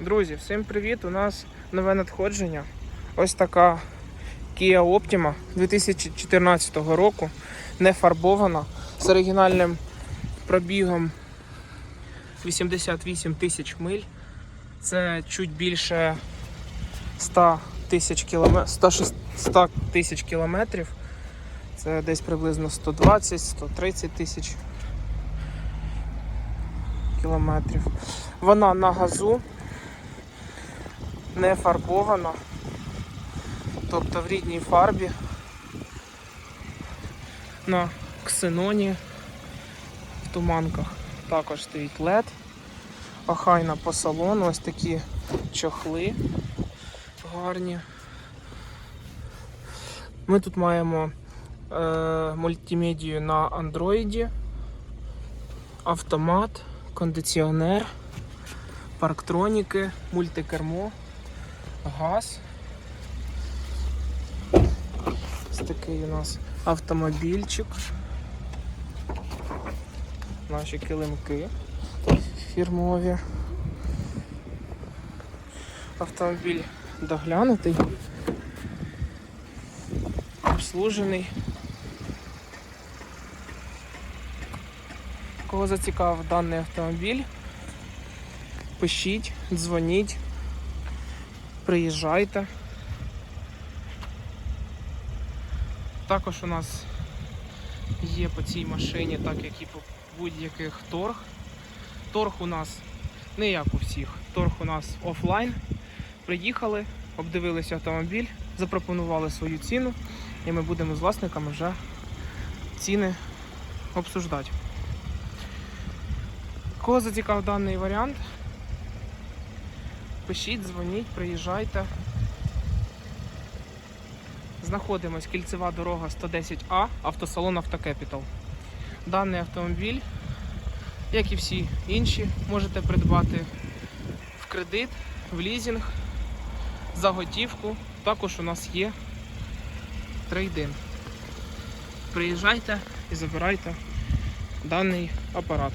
Друзі, всім привіт! У нас нове надходження. Ось така Kia Optima 2014 року, не фарбована, з оригінальним пробігом 88 тисяч миль. Це чуть більше 100 тисяч кілометрів. 100 тисяч кілометрів. Це десь приблизно 120-130 тисяч кілометрів. Вона на газу, не фарбована, тобто в рідній фарбі, на ксеноні в туманках. Також стоїть LED, охайна по салону, ось такі чохли гарні. Ми тут маємо е, мультимедію на андроїді, автомат, кондиціонер, парктроніки, мультикермо, газ. Ось такий у нас автомобільчик. Наші килимки фірмові. Автомобіль доглянутий, обслужений. Кого зацікавив даний автомобіль, пишіть, дзвоніть, приїжджайте. Також у нас є по цій машині, так як і по будь-яких торг. Торг у нас не як у всіх. Торг у нас офлайн. Приїхали, обдивилися автомобіль, запропонували свою ціну, і ми будемо з власниками вже ціни обсуждати. Кого зацікав даний варіант? Пишіть, дзвоніть, приїжджайте. Знаходимось кільцева дорога 110А, автосалон Автокепітал. Даний автомобіль, як і всі інші, можете придбати в кредит, в лізинг, за готівку. Також у нас є трейдин. Приїжджайте і забирайте даний апарат.